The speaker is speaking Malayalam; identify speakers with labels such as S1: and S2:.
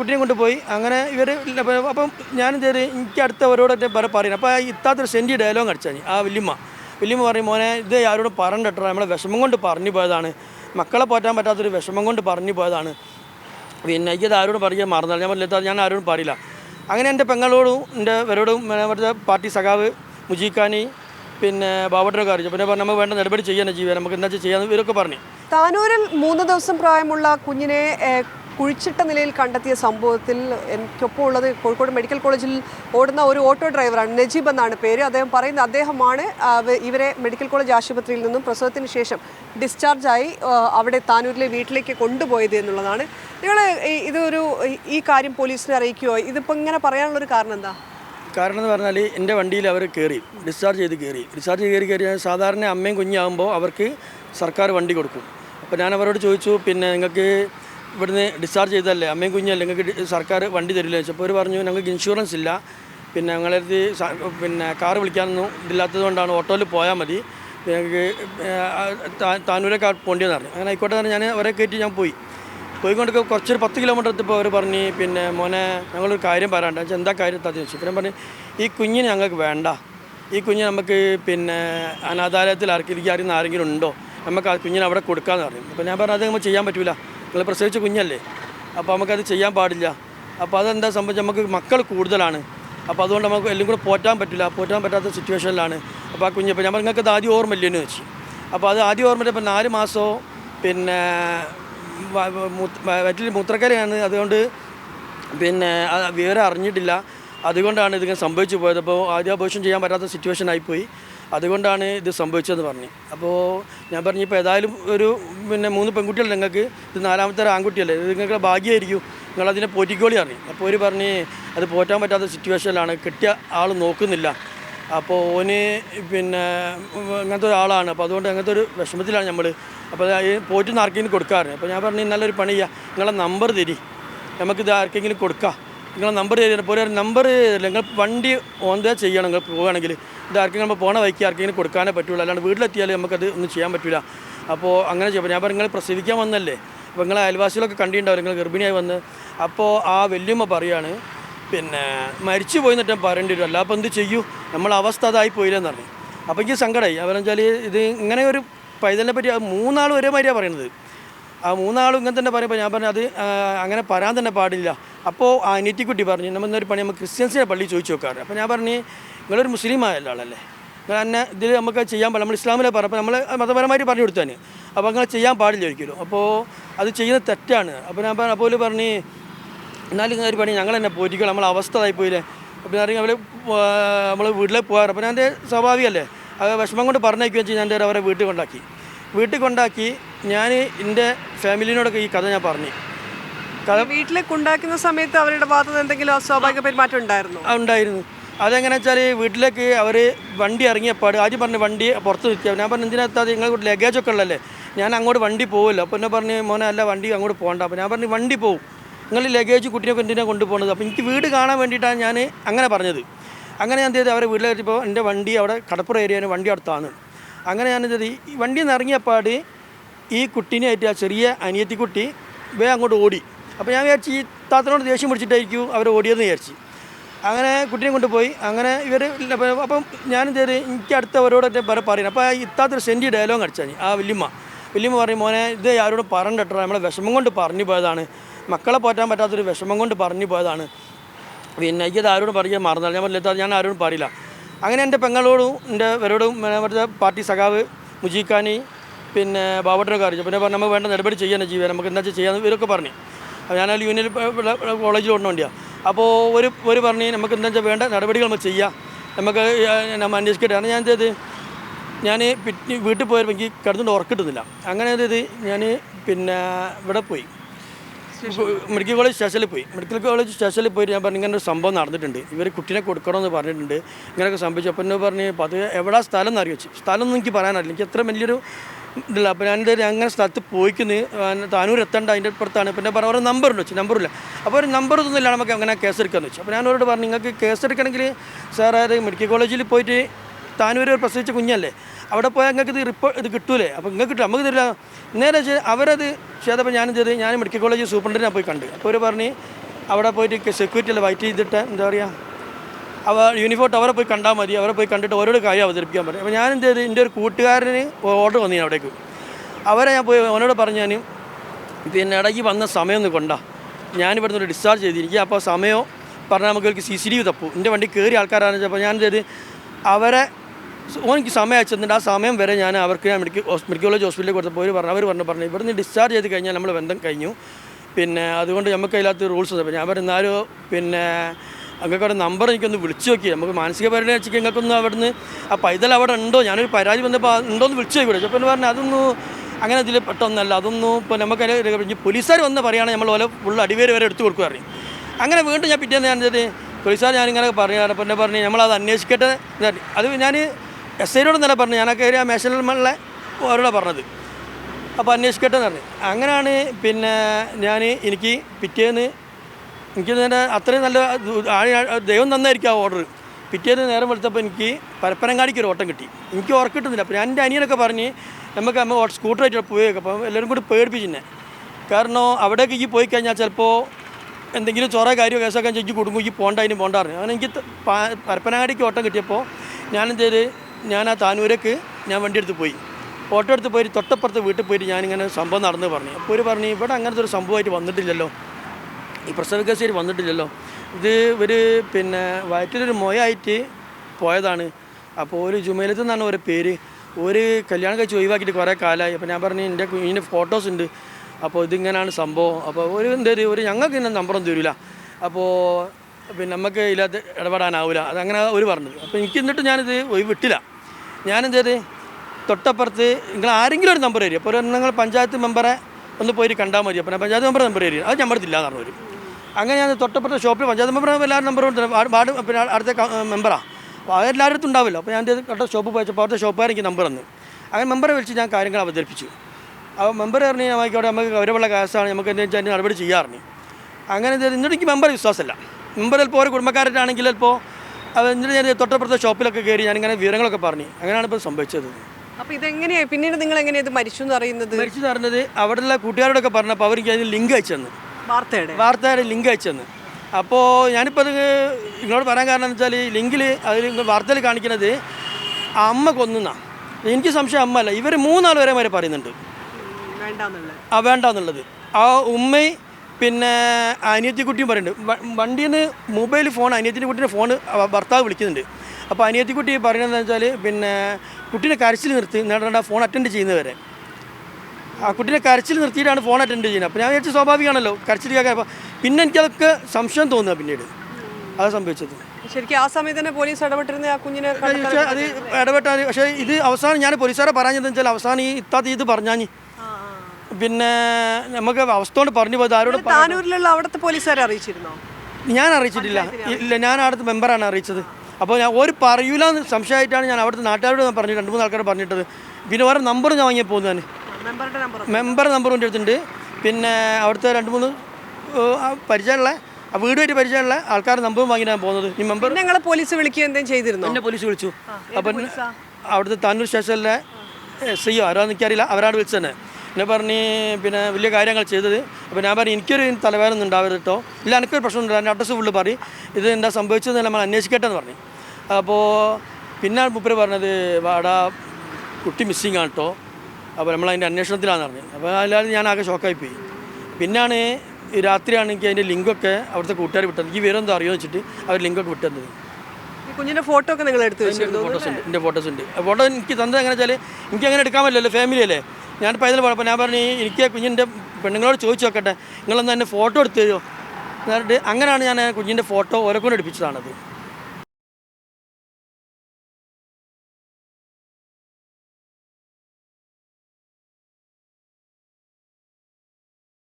S1: കുട്ടിയെ കൊണ്ടുപോയി. അങ്ങനെ ഇവർ അപ്പം ഞാൻ ചെയ്ത് എനിക്ക് അടുത്തവരോടൊക്കെ പറയുന്നത് അപ്പോൾ ഇത്താത്തൊരു സെന്റി ഡയലോഗ് അടിച്ചാൽ ആ വലിയമ്മ വലിയമ്മ പറയും മോനെ ഇത് ആരോടും പറഞ്ഞിട്ടോ നമ്മളെ വിഷമം കൊണ്ട് പറഞ്ഞു പോയതാണ്. മക്കളെ പോറ്റാൻ പറ്റാത്തൊരു വിഷമം കൊണ്ട് പറഞ്ഞു പോയതാണ്. പിന്നെ എനിക്കത് ആരോടും പറയുക മറന്നാൽ ഞാൻ പറഞ്ഞില്ല ഞാൻ ആരോടും പറയില്ല. അങ്ങനെ എന്റെ പെങ്ങളോടും എന്റെ പിന്നെ മറ്റേ പാർട്ടി സഖാവ് മുജീഖാനി പിന്നെ ബാബട്ടനൊക്കെ അറിയിച്ചു. പിന്നെ നമ്മൾ വേണ്ട നടപടി ചെയ്യാൻ ജീവൻ. നമുക്ക് എന്താ ചെയ്യാന്ന്? ഇവരൊക്കെ പറഞ്ഞു.
S2: താനൂരിൽ മൂന്ന് ദിവസം പ്രായമുള്ള കുഞ്ഞിനെ കുഴിച്ചിട്ട നിലയിൽ കണ്ടെത്തിയ സംഭവത്തിൽ എനിക്കൊപ്പം ഉള്ളത് കോഴിക്കോട് മെഡിക്കൽ കോളേജിൽ ഓടുന്ന ഒരു ഓട്ടോ ഡ്രൈവറാണ് നജീബ് എന്നാണ് പേര്. അദ്ദേഹം പറയുന്നത് അദ്ദേഹമാണ് ഇവരെ മെഡിക്കൽ കോളേജ് ആശുപത്രിയിൽ നിന്നും പ്രസവത്തിന് ശേഷം ഡിസ്ചാർജായി അവിടെ താനൂരിലെ വീട്ടിലേക്ക് കൊണ്ടുപോയത് എന്നുള്ളതാണ്. നിങ്ങൾ ഇതൊരു ഈ കാര്യം പോലീസിനെ അറിയിക്കുകയോ ഇതിപ്പോൾ ഇങ്ങനെ പറയാനുള്ളൊരു കാരണം എന്താ?
S1: കാരണം എന്ന് പറഞ്ഞാൽ എന്റെ വണ്ടിയിൽ അവർ കയറി ഡിസ്ചാർജ് ചെയ്ത് കയറി. ഡിസ്ചാർജ് കയറി കയറി സാധാരണ അമ്മയും കുഞ്ഞാകുമ്പോൾ അവർക്ക് സർക്കാർ വണ്ടി കൊടുക്കും. അപ്പോൾ ഞാൻ അവരോട് ചോദിച്ചു പിന്നെ നിങ്ങൾക്ക് ഇവിടുന്ന് ഡിസ്ചാർജ് ചെയ്തല്ലേ അമ്മയും കുഞ്ഞല്ലേ നിങ്ങൾക്ക് ഡി- സർക്കാർ വണ്ടി തരില്ല? ചോദിച്ചപ്പോൾ അവർ പറഞ്ഞു ഞങ്ങൾക്ക് ഇൻഷുറൻസ് ഇല്ല. പിന്നെ ഞങ്ങളടുത്ത് പിന്നെ കാർ വിളിക്കാനൊന്നും ഇതില്ലാത്തത് കൊണ്ടാണ് ഓട്ടോയിൽ പോയാൽ മതി. ഞങ്ങൾക്ക് താനൂരെ കാർ പോണ്ടിയെന്ന് പറഞ്ഞു. അങ്ങനെ ആയിക്കോട്ടെ പറഞ്ഞ്. ഞാൻ അവരെ കയറ്റി ഞാൻ പോയി. പോയിക്കൊണ്ട് കുറച്ചൊരു പത്ത് കിലോമീറ്റർ എത്തിയപ്പോൾ അവർ പറഞ്ഞു പിന്നെ മോനെ ഞങ്ങളൊരു കാര്യം പറയാണ്ട് വെച്ചാൽ എന്താ കാര്യം? എത്താത്ത ചോദിച്ചു. പിന്നെ പറഞ്ഞു ഈ കുഞ്ഞിന് ഞങ്ങൾക്ക് വേണ്ട. ഈ കുഞ്ഞ് നമുക്ക് പിന്നെ അനാഥാലയത്തിൽ ആർക്കും അറിയുന്ന ആരെങ്കിലും ഉണ്ടോ? നമുക്ക് ആ കുഞ്ഞിനെ അവിടെ കൊടുക്കാമെന്ന് പറഞ്ഞു. അപ്പോൾ ഞാൻ പറഞ്ഞു അത് നമ്മൾ ചെയ്യാൻ പറ്റില്ല നിങ്ങൾ പ്രസവിച്ച കുഞ്ഞല്ലേ? അപ്പോൾ നമുക്കത് ചെയ്യാൻ പാടില്ല. അപ്പോൾ അതെന്താ സംബന്ധിച്ച് നമുക്ക് മക്കൾ കൂടുതലാണ്. അപ്പോൾ അതുകൊണ്ട് നമുക്ക് എല്ലാം കൂടെ പോറ്റാൻ പറ്റില്ല. പോറ്റാൻ പറ്റാത്ത സിറ്റുവേഷനിലാണ് അപ്പോൾ ആ കുഞ്ഞ് ഇപ്പോൾ ഞാൻ നിങ്ങൾക്ക് അത് ആദ്യം ഓർമ്മയില്ലെന്ന് വെച്ച് അപ്പോൾ അത് ആദ്യം ഓർമ്മയില്ല ഇപ്പോൾ നാല് മാസമോ പിന്നെ വയറ്റിൽ മൂത്രക്കരയാണ്. അതുകൊണ്ട് പിന്നെ വിവരം അറിഞ്ഞിട്ടില്ല. അതുകൊണ്ടാണ് ഇതിങ്ങനെ സംഭവിച്ചു പോയത്. അപ്പോൾ ആദ്യം ചെയ്യാൻ പറ്റാത്ത സിറ്റുവേഷൻ ആയിപ്പോയി. അതുകൊണ്ടാണ് ഇത് സംഭവിച്ചതെന്ന് പറഞ്ഞു. അപ്പോൾ ഞാൻ പറഞ്ഞു ഇപ്പോൾ ഏതായാലും ഒരു പിന്നെ മൂന്ന് പെൺകുട്ടികളല്ലേ നിങ്ങൾക്ക്. ഇത് നാലാമത്തെ ആൺകുട്ടിയല്ലേ. ഇത് നിങ്ങൾക്ക് ഭാഗ്യമായിരിക്കും നിങ്ങളതിനെ പോറ്റിക്കോളി പറഞ്ഞു. അപ്പോൾ ഒരു പറഞ്ഞ് അത് പോറ്റാൻ പറ്റാത്ത സിറ്റുവേഷനിലാണ് കിട്ടിയ ആൾ നോക്കുന്നില്ല. അപ്പോൾ ഓന് പിന്നെ അങ്ങനത്തെ ഒരാളാണ് അപ്പോൾ അതുകൊണ്ട് അങ്ങനത്തെ ഒരു വിഷമത്തിലാണ് നമ്മൾ അപ്പോൾ പോയിട്ട് ആർക്കെങ്കിലും കൊടുക്കാറ്. അപ്പോൾ ഞാൻ പറഞ്ഞു നല്ലൊരു പണി ചെയ്യുക നിങ്ങളെ നമ്പർ തരി. നമുക്കിത് ആർക്കെങ്കിലും കൊടുക്കാം. നിങ്ങളെ നമ്പർ തരി പോലെ നമ്പർ നിങ്ങൾ വണ്ടി ഓന്തേ ചെയ്യണം. നിങ്ങൾ പോവുകയാണെങ്കിൽ. ഇത് ആർക്കെങ്കിലും നമ്മൾ പോണ വഴിക്ക് ആർക്കെങ്കിലും കൊടുക്കാനേ പറ്റുള്ളൂ. അല്ലാണ്ട് വീട്ടിലെത്തിയാൽ നമുക്കത് ഒന്നും ചെയ്യാൻ പറ്റില്ല അപ്പോൾ അങ്ങനെ ചെയ്യാം. ഞാൻ പറഞ്ഞു നിങ്ങൾ പ്രസവിക്കാൻ വന്നല്ലേ? അപ്പോൾ നിങ്ങളെ അയൽവാസികളൊക്കെ കണ്ടിട്ടുണ്ടാവും. നിങ്ങൾ ഗർഭിണിയായി വന്ന്. അപ്പോൾ ആ വല്യമ്മ പറയാണ് പിന്നെ മരിച്ചു പോയി എന്നിട്ട് പറയേണ്ടി വരും. അല്ല അപ്പോൾ എന്ത് ചെയ്യൂ? നമ്മളെ അവസ്ഥ അതായി പോയില്ലെന്ന് പറഞ്ഞു. അപ്പോൾ എനിക്ക് സങ്കടമായി അവരെന്ന് വെച്ചാൽ ഇത് ഇങ്ങനെ ഒരു പൈതലിനെ പറ്റി ആ മൂന്നാളും ഒരേ മാതിരിയാണ് പറയുന്നത് ആ മൂന്നാളും ഇങ്ങനെ തന്നെ പറയുമ്പോൾ ഞാൻ പറഞ്ഞു അങ്ങനെ പറയാൻ തന്നെ പാടില്ല. അപ്പോൾ ആ അനിയത്തിക്കുട്ടി പറഞ്ഞു നമ്മൾ ഇന്നൊരു പണി നമ്മൾ ക്രിസ്ത്യൻസിനെ പള്ളി ചോദിച്ചു നോക്കാറ് അപ്പോൾ ഞാൻ പറഞ്ഞു നിങ്ങളൊരു മുസ്ലിം ആയ ആളല്ലേ നിങ്ങൾ എന്നെ ഇതിൽ നമുക്ക് ചെയ്യാൻ പാടില്ല. നമ്മൾ ഇസ്ലാമിലെ പറഞ്ഞപ്പോൾ നമ്മൾ മതപരമായിട്ട് പറഞ്ഞു കൊടുത്താണ് അപ്പോൾ അങ്ങനെ ചെയ്യാൻ പാടില്ല ഒരിക്കലും. അപ്പോൾ അത് ചെയ്യുന്നത് തെറ്റാണ്. അപ്പോൾ ഞാൻ പറഞ്ഞു അപ്പോൾ പറഞ്ഞ് എന്നാലും ഇങ്ങനെ ഒരു പണി ഞങ്ങൾ തന്നെ പോറ്റിക്കണം നമ്മൾ അവസ്ഥ ആയി പോയില്ലേ? അപ്പോൾ ഞാൻ അവർ നമ്മൾ വീട്ടിലേക്ക് പോകാറ്. അപ്പോൾ ഞാൻ എന്റെ സ്വാഭാവികമല്ലേ അത് വിഷമം കൊണ്ട് പറഞ്ഞേക്കുകയും ചെയ്യും ഞാൻ അവരെ വീട്ടിൽ കൊണ്ടാക്കി. വീട്ടിൽ കൊണ്ടാക്കി ഞാൻ എന്റെ ഫാമിലിനോടൊക്കെ ഈ കഥ ഞാൻ പറഞ്ഞു.
S2: വീട്ടിലേക്ക് ഉണ്ടാക്കുന്ന സമയത്ത് അവരുടെ ഭാഗത്ത് എന്തെങ്കിലും അസ്വാഭാവിക പെരുമാറ്റം ഉണ്ടായിരുന്നു?
S1: ഉണ്ടായിരുന്നു. അതെങ്ങനെ വെച്ചാൽ വീട്ടിലേക്ക് അവർ വണ്ടി ഇറങ്ങിയപ്പാട് ആദ്യം പറഞ്ഞു വണ്ടി പുറത്ത് നിൽക്കുക ഞാൻ പറഞ്ഞു എന്തിനകത്ത് നിങ്ങൾ ലഗേജ് ഒക്കെ ഉള്ളല്ലേ ഞാൻ അങ്ങോട്ട് വണ്ടി പോകുമല്ലോ അപ്പോൾ എന്നെ പറഞ്ഞു മോനെ അല്ല വണ്ടി അങ്ങോട്ട് പോകണ്ട. അപ്പോൾ ഞാൻ പറഞ്ഞു വണ്ടി പോകും നിങ്ങൾ ലഗേജ് കുട്ടീനൊക്കെ എന്തിനാണ് കൊണ്ടുപോകുന്നത് അപ്പോൾ എനിക്ക് വീട് കാണാൻ വേണ്ടിയിട്ടാണ് ഞാൻ അങ്ങനെ പറഞ്ഞത്. അങ്ങനെ ഞാൻ എന്ത് ചെയ്തു? അവരെ വീട്ടിലെത്തിയപ്പോൾ എന്റെ വണ്ടി അവിടെ കടപ്പുറ ഏരിയയാണ് വണ്ടി അടുത്താണ് അങ്ങനെ ഞാൻ എന്ത് ചെയ്തു? ഈ വണ്ടിയിൽ നിന്ന് ഇറങ്ങിയപ്പാട് ഈ കുട്ടീനെയായിട്ട് ആ ചെറിയ അനിയത്തിക്കുട്ടി വേ അങ്ങോട്ട് ഓടി. അപ്പോൾ ഞാൻ വിചാരിച്ചു ഈ താത്തനോട് ദേഷ്യം പിടിച്ചിട്ടായിരിക്കും അവർ ഓടിയതെന്ന് വിചാരിച്ചു. അങ്ങനെ കുട്ടീനെ കൊണ്ടുപോയി. അങ്ങനെ ഇവർ അപ്പം എന്ത് ചെയ്ത്? എനിക്ക് അടുത്തവരോടൊക്കെ പറ പറയുന്നത് അപ്പോൾ ഇത്താത്തൊരു സെന്റി ഡയലോഗ് അടിച്ചാൽ ആ വല്യമ്മ വല്യമ്മ പറയും മോനെ ഇത് ആരോടും പറഞ്ഞിട്ടോ നമ്മളെ വിഷമം കൊണ്ട് പറഞ്ഞു പോയതാണ്. മക്കളെ പോറ്റാൻ പറ്റാത്തൊരു വിഷമം കൊണ്ട് പറഞ്ഞു പോയതാണ്. പിന്നെ എനിക്കത് ആരോടും പറയാൻ മറന്നാൽ ഞാൻ പറഞ്ഞില്ല ഞാൻ ആരോടും പറയില്ല. അങ്ങനെ എന്റെ പെങ്ങളോടും എന്റെ ഇവരോടും മറ്റേ പാർട്ടി സഖാവ് മുജീഖാനി പിന്നെ ബാബട്ടനൊക്കെ അറിയിച്ചു. പിന്നെ നമ്മൾ വേണ്ട നടപടി ചെയ്യാൻ ജീവിതം നമുക്ക് എന്താ ചെയ്യാമെന്ന് ഇവരൊക്കെ പറഞ്ഞു. അപ്പോൾ ഞാൻ യൂണിയൻ കോളേജിൽ ഓടുന്ന വണ്ടിയാണ് അപ്പോൾ ഒരു ഒരു പറഞ്ഞ് നമുക്ക് എന്താ വെച്ചാൽ വേണ്ട നടപടികൾ നമുക്ക് ചെയ്യാം നമുക്ക് നമ്മൾ അന്വേഷിക്കട്ടെ. ഞാൻ ചെയ്ത്? ഞാൻ പിറ്റ് വീട്ടിൽ പോയപ്പോൾ എനിക്ക് കിടന്നുകൊണ്ട് ഉറക്കിട്ടുന്നില്ല. അങ്ങനെ ചെയ്ത്? ഞാൻ പിന്നെ ഇവിടെ പോയി. മെഡിക്കൽ കോളേജ് സ്റ്റേഷനിൽ പോയി. മെഡിക്കൽ കോളേജ് സ്റ്റേഷനിൽ പോയിട്ട് ഞാൻ പറഞ്ഞു ഇങ്ങനെ ഒരു സംഭവം നടന്നിട്ടുണ്ട്. ഇവർ കുട്ടീനെ കൊടുക്കണമെന്ന് പറഞ്ഞിട്ടുണ്ട്. ഇങ്ങനെയൊക്കെ സംഭവിച്ചു. അപ്പോൾ എന്നോട് പറഞ്ഞ് അപ്പോൾ അത് എവിടെ സ്ഥലം? എന്ന് അറിയിച്ചു. സ്ഥലം ഒന്നും എനിക്ക് പറയാനറിയില്ല. എനിക്ക് എത്ര വലിയൊരു ഇതില്ല അപ്പോൾ ഞാൻ എന്തായാലും അങ്ങനെ സ്ഥലത്ത് പോയിക്കുന്നു താനൂർ എത്തേണ്ട അതിന്റെ അപ്പുറത്താണ് പിന്നെ പറഞ്ഞ ഒരു നമ്പർ ഉണ്ട് വെച്ചു നമ്പറില്ല അപ്പോൾ ഒരു നമ്പർ ഒന്നുമില്ല നമുക്ക് അങ്ങനെ കേസ് എടുക്കാമെന്ന് വെച്ചു. അപ്പോൾ അവരോട് പറഞ്ഞു നിങ്ങൾക്ക് കേസ് എടുക്കണമെങ്കിൽ സാർ അത് മെഡിക്കൽ കോളേജിൽ പോയിട്ട് താനൂർ ഒരു പ്രസവിച്ച കുഞ്ഞല്ലേ അവിടെ പോയാൽ നിങ്ങൾക്ക് ഇത് റിപ്പോർട്ട് ഇത് കിട്ടൂലേ? അപ്പോൾ നിങ്ങൾക്ക് കിട്ടും നമുക്ക് തരില്ല. നേരെ വെച്ചാൽ അവരത് ചെയ്തപ്പോൾ ഞാനും ചെയ്ത് ഞാൻ മെഡിക്കൽ കോളേജ് സൂപ്രണ്ടിനെ പോയി കണ്ട്. അപ്പോൾ അവർ പറഞ്ഞ് അവിടെ പോയിട്ട് സെക്യൂരിറ്റി അല്ല വൈറ്റ് ചെയ്തിട്ട് എന്താ പറയുക അവ യൂണിഫോം അവരെ പോയി കണ്ടാൽ മതി. അവരെ പോയി കണ്ടിട്ട് ഓരോരോ കാര്യം അവതരിപ്പിക്കാൻ പറയും അപ്പോൾ ഞാൻ എന്ത് ചെയ്ത് എന്റെ ഒരു കൂട്ടുകാരന് ഓർഡർ വന്നു അവിടേക്ക്. അവരെ ഞാൻ പോയി അവനോട് പറഞ്ഞു ഞാൻ പിന്നെ ഇടയ്ക്ക് വന്ന സമയം ഒന്ന് കൊണ്ടാ. ഞാനിവിടെ നിന്ന് ഡിസ്ചാർജ് ചെയ്തിരിക്കുക അപ്പോൾ സമയം പറഞ്ഞാൽ നമുക്ക് സി സി ടി വി തപ്പു. എന്റെ വണ്ടി കയറി ആൾക്കാരാണെന്ന് അപ്പോൾ ഞാൻ ചെയ്ത് അവരെ ഓനിക്ക് സമയം അയച്ചിട്ടുണ്ട്. ആ സമയം വരെ ഞാൻ അവർക്ക് ഞാൻ മെഡിക്കൽ മെഡിക്കൽ കോളേജ് ഹോസ്പിറ്റലിൽ കൊടുത്തപ്പോൾ അവർ പറഞ്ഞു അവർ പറഞ്ഞു പറഞ്ഞു ഇവിടെ നിന്ന് ഡിസ്ചാർജ് ചെയ്ത് കഴിഞ്ഞാൽ നമ്മൾ ബന്ധം കഴിഞ്ഞു. പിന്നെ അതുകൊണ്ട് നമുക്ക് അതിനകത്ത് റൂൾസ് ഞാൻ പറഞ്ഞാലും പിന്നെ ഒരു നമ്പർ എനിക്കൊന്ന് വിളിച്ചു നോക്കി നമുക്ക് മാനസിക പരിണതി വെച്ചിട്ട് നിങ്ങൾക്കൊന്ന് അവിടുന്ന് ആ പൈതൽ അവിടെ ഉണ്ടോ? ഞാനൊരു പരാതി വന്നപ്പോൾ ഉണ്ടോ എന്ന് വിളിച്ചു നോക്കി അപ്പോൾ പറഞ്ഞു അതൊന്നും അങ്ങനെ ഇതിൽ പെട്ടൊന്നല്ല. അതൊന്നും ഇപ്പോൾ നമുക്ക് അതിന് പോലീസുകാർ വന്ന് പറയുകയാണെങ്കിൽ നമ്മൾ ഓല ഫുൾ അടിവേര് വരെ എടുത്തു പറഞ്ഞു അങ്ങനെ വീണ്ടും ഞാൻ പിറ്റേന്ന് ഞാൻ ചെയ്തത് പോലീസുകാർ ഞാനിങ്ങനെ പറഞ്ഞു എന്നെ പറഞ്ഞു നമ്മളത് അന്വേഷിക്കട്ടെ. അത് ഞാൻ എസ് ഐനോട് തന്നെ പറഞ്ഞു ഞാനൊക്കെ ആ മേശലിലെ ഓരോടാണ് പറഞ്ഞത്. അപ്പോൾ അന്വേഷിക്കട്ടെ എന്ന് പറഞ്ഞു. അങ്ങനെയാണ് പിന്നെ ഞാൻ എനിക്ക് പിറ്റേന്ന് എനിക്ക് നേരെ അത്രയും നല്ല ദൈവം തന്നായിരിക്കും ആ ഓർഡർ. പിറ്റേന്ന് നേരം വെളുത്തപ്പോൾ എനിക്ക് പരപ്പനങ്ങാടിക്ക് ഒരു ഓട്ടം കിട്ടി. എനിക്ക് ഉറക്കിട്ടുന്നില്ല അപ്പോൾ ഞാൻ എന്റെ അനിയനൊക്കെ പറഞ്ഞ് നമുക്ക് നമ്മൾ സ്കൂട്ടറായിട്ട് പോയേക്കാം. അപ്പം എല്ലാവരും കൂടി പേടിപ്പിച്ചിന്നെ. കാരണം അവിടേക്ക് ഈ പോയി കഴിഞ്ഞാൽ ചിലപ്പോൾ എന്തെങ്കിലും ചൊറ കാര്യമോ കേസൊക്കെ ചെഞ്ചി കൊടുക്കും ഈ പോണ്ട അതിന് പോണ്ടായിരുന്നു അങ്ങനെ എനിക്ക് പരപ്പനങ്ങാടിക്ക് ഓട്ടം കിട്ടിയപ്പോൾ ഞാൻ എന്ത് ചെയ്ത് ഞാൻ ആ താനൂരേക്ക് ഞാൻ വണ്ടി എടുത്ത് പോയി. ഓട്ടോ എടുത്ത് പോയി തൊട്ടപ്പുറത്ത് വീട്ടിൽ പോയിട്ട് ഞാനിങ്ങനെ സംഭവം നടന്ന് പറഞ്ഞു. അപ്പോൾ ഒരു പറഞ്ഞു ഇവിടെ അങ്ങനത്തെ ഒരു സംഭവമായിട്ട് വന്നിട്ടില്ലല്ലോ. ഈ പ്രസവ കേസിൽ വന്നിട്ടില്ലല്ലോ. ഇത് ഇവർ പിന്നെ വയറ്റിലൊരു മൊയായിട്ട് പോയതാണ്. അപ്പോൾ ഒരു ജുമേലത്ത് നിന്നാണ് ഒരു പേര്. ഒരു കല്യാണം കഴിച്ച് ഒഴിവാക്കിയിട്ട് കുറേ കാലമായി അപ്പോൾ ഞാൻ പറഞ്ഞു എന്റെ കുഞ്ഞിന്റെ ഫോട്ടോസ് ഉണ്ട്. അപ്പോൾ ഇതിങ്ങനെയാണ് സംഭവം. അപ്പോൾ ഒരു എന്താ ഒരു- ഞങ്ങൾക്ക് ഇന്ന നമ്പറൊന്നും തരില്ല അപ്പോൾ പിന്നെ നമുക്ക് ഇല്ലാത്ത ഇടപെടാനാവില്ല അതങ്ങനെ ഒരു പറഞ്ഞത്. അപ്പോൾ എനിക്ക് എന്നിട്ട് ഞാനിത് വിട്ടില്ല ഞാനെന്ത് ചെയ്ത്? തൊട്ടപ്പുറത്ത് നിങ്ങൾ ആരെങ്കിലും ഒരു നമ്പർ തരും. അപ്പോൾ നിങ്ങൾ പഞ്ചായത്ത് മെമ്പറെ ഒന്ന് പോയിട്ട് കണ്ടാൽ മതി. അപ്പോൾ പഞ്ചായത്ത് മെമ്പർ നമ്പർ തരും. അത് ഇല്ല എന്ന് പറഞ്ഞു അങ്ങനെ ഞാൻ തൊട്ടപ്പുറത്തെ ഷോപ്പിൽ പഞ്ചായത്ത് മെമ്പർ എല്ലാവരും നമ്പർ ഉണ്ട് വാർഡ് പിന്നെ അടുത്ത മെമ്പറാണ് അപ്പോൾ അവരെല്ലാവരും എല്ലാവരുടെ അടുത്തും ഉണ്ടാവില്ല. അപ്പോൾ ഞാൻ കട്ട ഷോപ്പ് പോയപ്പോൾ അവിടുത്തെ ഷോപ്പുകാർ എനിക്ക് നമ്പർ തന്നു. അങ്ങനെ മെമ്പറെ വിളിച്ച് ഞാൻ കാര്യങ്ങൾ അവതരിപ്പിച്ചു. അപ്പോൾ മെമ്പർ പറഞ്ഞു നമുക്കവിടെ നമുക്ക് ഗൗരവമുള്ള കേസാണ് നമുക്ക് എന്താ വെച്ചാൽ നടപടി ചെയ്യാറുണ്ട് അങ്ങനെ എന്നിട്ട് എനിക്ക് മെമ്പർ വിശ്വാസമല്ല. മെമ്പർ ചിലപ്പോൾ ഒരു കുടുംബക്കാരായിട്ടാണെങ്കിൽ ചിലപ്പോൾ അത് എന്നിട്ട് ഞാൻ തൊട്ടപ്പുറത്തെ ഷോപ്പിലൊക്കെ കയറി ഞാനിങ്ങനെ വിവരങ്ങളൊക്കെ പറഞ്ഞു. അങ്ങനെയാണ് ഇപ്പോൾ സംഭവിച്ചത്.
S2: അപ്പോൾ ഇതെങ്ങനെയാണ് പിന്നീട് നിങ്ങൾ എങ്ങനെയാണ് ഇത് മരിച്ചു എന്ന് അറിയുന്നത്?
S1: മരിച്ചു എന്ന് പറഞ്ഞത് അവിടെയുള്ള കൂട്ടുകാരോടൊക്കെ പറഞ്ഞപ്പോൾ അവർക്ക് അതിന് ലിങ്ക് അയച്ചു തന്നു.
S2: വാർത്തയുടെ?
S1: വാർത്തയുടെ ലിങ്ക് അയച്ചെന്ന്. അപ്പോൾ ഞാനിപ്പോൾ അത് നിങ്ങളോട് പറയാൻ കാരണം എന്ന് വെച്ചാൽ ഈ ലിങ്കിൽ അതിൽ വാർത്തയിൽ കാണിക്കുന്നത് ആ അമ്മ കൊന്നുന്നാണ് എനിക്ക് സംശയം അമ്മ അല്ല ഇവർ മൂന്നാൾ വരെ വരെ പറയുന്നുണ്ട്.
S2: ആ
S1: ആ വേണ്ടാന്നുള്ളത്. ആ ഉമ്മയും പിന്നെ അനിയത്തി കുട്ടിയും പറയുന്നുണ്ട്. വണ്ടിയിൽ നിന്ന് മൊബൈൽ ഫോൺ അനിയത്തിന്റെ കുട്ടീന്റെ ഫോൺ ഭർത്താവ് വിളിക്കുന്നുണ്ട്. അപ്പോൾ അനിയത്തി കുട്ടി പറയുന്നത് വെച്ചാൽ പിന്നെ കുട്ടീനെ കരച്ചിൽ നിർത്തി നേടേണ്ട ഫോൺ അറ്റൻഡ് ചെയ്യുന്നവരെ. ആ കുട്ടീനെ കരച്ചിൽ നിർത്തിയിട്ടാണ് ഫോൺ അറ്റൻഡ് ചെയ്യുന്നത്. അപ്പോൾ ഞാൻ വിചാരിച്ചു സ്വാഭാവികമാണല്ലോ കരച്ചിൽ കേൾക്കാൻ അപ്പോൾ പിന്നെ എനിക്കതൊക്കെ സംശയം തോന്നുക പിന്നീട്. അത് സംഭവിച്ചത്.
S2: ശരിക്കും ആ സമയത്ത് തന്നെ പോലീസ് ഇടപെട്ടിരുന്ന ആ കുഞ്ഞിനെ
S1: അത് ഇടപെട്ടാൽ പക്ഷേ ഇത് അവസാനം ഞാൻ പോലീസുകാരെ പറഞ്ഞതെന്ന് വെച്ചാൽ അവസാനം ഈ ഇത്താത്ത ഇത്
S2: പറഞ്ഞാൽ.
S1: പിന്നെ നമുക്ക് അവസ്ഥ കൊണ്ട് പറഞ്ഞു പോയത് ആരോട്
S2: താനൂരിലുള്ള അവിടുത്തെ പോലീസുകാരെ അറിയിച്ചിരുന്നോ?
S1: ഞാൻ അറിയിച്ചിട്ടില്ല. ഇല്ല ഞാൻ അവിടുത്തെ മെമ്പറാണ് അറിയിച്ചത്. അപ്പോൾ ഞാൻ ഒരു പറയൂല എന്ന് സംശയമായിട്ടാണ് ഞാൻ അവിടുത്തെ നാട്ടുകാരോട് പറഞ്ഞു രണ്ട് മൂന്ന് ആൾക്കാർ പറഞ്ഞിട്ടത്. പിന്നെ വേറെ നമ്പർ ഞാൻ വാങ്ങിയാൽ ഞാൻ
S2: മെമ്പറുടെ
S1: മെമ്പർ നമ്പർ എന്റെ അടുത്തുണ്ട്. പിന്നെ അവിടുത്തെ രണ്ട് മൂന്ന് പരിചയമുള്ള വീടുമായിട്ട് പരിചയമുള്ള ആൾക്കാർ നമ്പറും വാങ്ങി ഞാൻ പോകുന്നത്. ഈ മെമ്പർ
S2: ഞങ്ങൾ പോലീസ് വിളിക്കുക എന്തെങ്കിലും ചെയ്തിരുന്നു?
S1: എന്നെ പോലീസ് വിളിച്ചു. അപ്പം? അവിടുത്തെ താനൂർ സ്റ്റേഷനിലെ എസ് ഐ ആരാന്ന് എനിക്കറിയില്ല. അവരാണ് വിളിച്ചത് തന്നെ എന്നെ പറഞ്ഞ് പിന്നെ വലിയ കാര്യങ്ങൾ ചെയ്തത്. അപ്പോൾ ഞാൻ പറഞ്ഞു എനിക്കൊരു തലവേദന ഉണ്ടാവരുത് കേട്ടോ. ഇല്ല എനിക്കൊരു പ്രശ്നമുണ്ട് എന്റെ അഡ്രസ്സ് ഫുള്ള് പറയും. ഇത് എന്താ സംഭവിച്ചതെന്ന് നമ്മൾ അന്വേഷിക്കട്ടെ എന്ന് പറഞ്ഞു. അപ്പോൾ പിന്നെ മുപ്പര് പറഞ്ഞത് വാടാ കുട്ടി മിസ്സിങ് ആണ് കേട്ടോ അപ്പോൾ നമ്മൾ അതിന്റെ അന്വേഷണത്തിലാണെന്ന് പറഞ്ഞത് അപ്പോൾ അല്ലാതെ ഞാൻ ആകെ ഷോക്കായി പോയി പിന്നാണ് ഈ രാത്രിയാണ് എനിക്ക് അതിന്റെ ലിങ്കൊക്കെ അവിടുത്തെ കൂട്ടുകാർ വിട്ടത്. എനിക്ക് വിവരം എന്താ അറിയുമോ വെച്ചിട്ട് അവർ ലിങ്കൊക്കെ വിട്ടത്
S2: കുഞ്ഞിന്റെ ഫോട്ടോ ഒക്കെ നിങ്ങൾ എടുത്ത്
S1: ഫോട്ടോസ് ഉണ്ട് എന്റെ ഫോട്ടോസ് ഉണ്ട്. ഫോട്ടോ എനിക്ക് തന്നത് എങ്ങനെ വെച്ചാൽ എനിക്ക് അങ്ങനെ എടുക്കാൻ പറ്റില്ലല്ലോ ഫാമിലി അല്ലേ? ഞാൻ പൈതൽ പോയപ്പോൾ ഞാൻ പറഞ്ഞു എനിക്ക് കുഞ്ഞിന്റെ പെണ്ണുങ്ങളോട് ചോദിച്ചു നോക്കട്ടെ നിങ്ങളൊന്ന് എന്റെ ഫോട്ടോ എടുത്തു തരുമോ? എന്നിട്ട് അങ്ങനെയാണ് ഞാൻ കുഞ്ഞിന്റെ ഫോട്ടോ ഓരോക്കൊണ്ട് എടുപ്പിച്ചതാണത്.